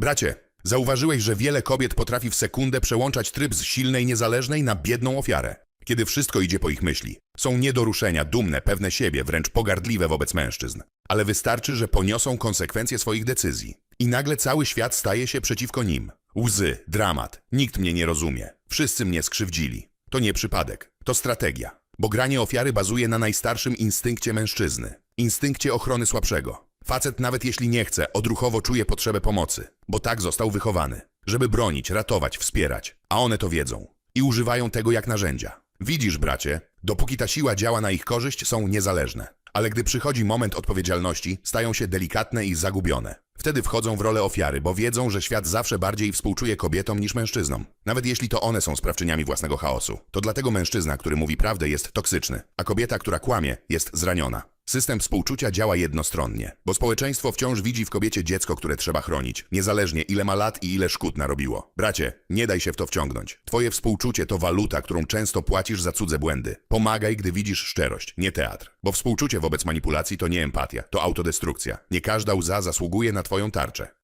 Bracie, zauważyłeś, że wiele kobiet potrafi w sekundę przełączać tryb z silnej niezależnej na biedną ofiarę. Kiedy wszystko idzie po ich myśli. Są nie dumne, pewne siebie, wręcz pogardliwe wobec mężczyzn. Ale wystarczy, że poniosą konsekwencje swoich decyzji. I nagle cały świat staje się przeciwko nim. Łzy, dramat, nikt mnie nie rozumie. Wszyscy mnie skrzywdzili. To nie przypadek, to strategia. Bo granie ofiary bazuje na najstarszym instynkcie mężczyzny. Instynkcie ochrony słabszego. Facet nawet jeśli nie chce, odruchowo czuje potrzebę pomocy. Bo tak został wychowany. Żeby bronić, ratować, wspierać. A one to wiedzą. I używają tego jak narzędzia. Widzisz, bracie, dopóki ta siła działa na ich korzyść, są niezależne. Ale gdy przychodzi moment odpowiedzialności, stają się delikatne i zagubione. Wtedy wchodzą w rolę ofiary, bo wiedzą, że świat zawsze bardziej współczuje kobietom niż mężczyznom. Nawet jeśli to one są sprawczyniami własnego chaosu. To dlatego mężczyzna, który mówi prawdę, jest toksyczny, a kobieta, która kłamie, jest zraniona. System współczucia działa jednostronnie, bo społeczeństwo wciąż widzi w kobiecie dziecko, które trzeba chronić, niezależnie ile ma lat i ile szkód narobiło. Bracie, nie daj się w to wciągnąć. Twoje współczucie to waluta, którą często płacisz za cudze błędy. Pomagaj, gdy widzisz szczerość, nie teatr. Bo współczucie wobec manipulacji to nie empatia, to autodestrukcja. Nie każda łza zasługuje na twoją tarczę.